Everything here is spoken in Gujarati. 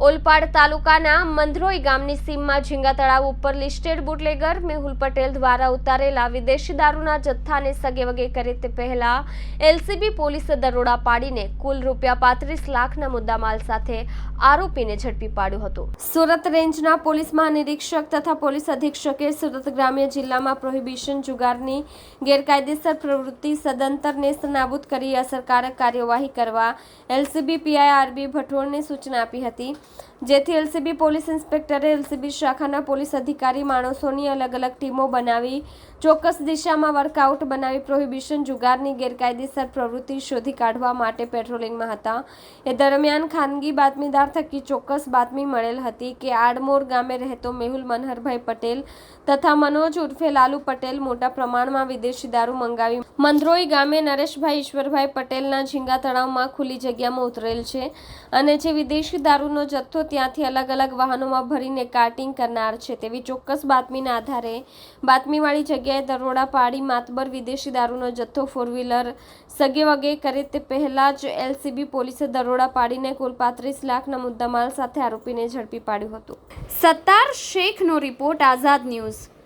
ઓલપાડ તાલુકાના મંધરોઈ ગામની સીમમાં ઝીંગા તળાવ ઉપર લિસ્ટેડ બુટલેગર મેહુલ પટેલ દ્વારા ઉતારેલા વિદેશી દારૂના જથ્થાને સગેવગે કરે તે પહેલા એલસીબી પોલીસે દરોડા પાડીને કુલ રૂપિયા પાંત્રીસ લાખના મુદ્દામાલ સાથે આરોપીને ઝડપી પાડ્યો હતો. સુરત રેન્જના પોલીસ મહાનિરીક્ષક તથા પોલીસ અધિક્ષકે સુરત ગ્રામ્ય જિલ્લામાં પ્રોહિબિશન જુગારની ગેરકાયદેસર પ્રવૃત્તિ સદંતર નેસ્ત કરી અસરકારક કાર્યવાહી કરવા એલસીબી પીઆઈ આરબી ભટોળને સૂચના આપી હતી. જેથી એલસીબી પોલીસ ઇન્સ્પેક્ટરે એલસીબી શાખાના પોલીસ અધિકારી માણસોની અલગ અલગ ટીમો બનાવી ચોક્કસ દિશામાં વર્કઆઉટ બનાવી પ્રોહિબિશન જુગારની ગેરકાયદેસર પ્રવૃત્તિ શોધી કાઢવા માટે પેટ્રોલિંગમાં હતા. એ દરમિયાન ખાનગી બાતમીદાર થકી ચોક્કસ બાતમી મળેલ હતી કે આડમોર ગામે રહેતો મેહુલ મનહરભાઈ પટેલ તથા મનોજ ઉર્ફે લાલુ પટેલ મોટા પ્રમાણમાં વિદેશી દારૂ મંગાવી મંદરોઈ ગામે નરેશભાઈ ઈશ્વરભાઈ પટેલના ઝીંગા તળાવમાં ખુલ્લી જગ્યામાં ઉતરેલ છે અને જે વિદેશી દારૂનો જથ્થો ત્યાંથી અલગ અલગ વાહનોમાં ભરીને કાર્ટિંગ કરનાર છે. તેવી ચોક્કસ બાતમીના આધારે બાતમીવાળી જગ્યાએ દરોડા પાડી માતબર વિદેશી દારૂનો જથ્થો ફોર વ્હીલર સગે વગે કરે તે પહેલાં જ એલસીબી પોલીસે દરોડા પાડીને કુલ પાંત્રીસ લાખના મુદ્દામાલ સાથે આરોપીને ઝડપી પાડ્યું હતું. સત્તાર શેખનો રિપોર્ટ આઝાદ ન્યૂઝ.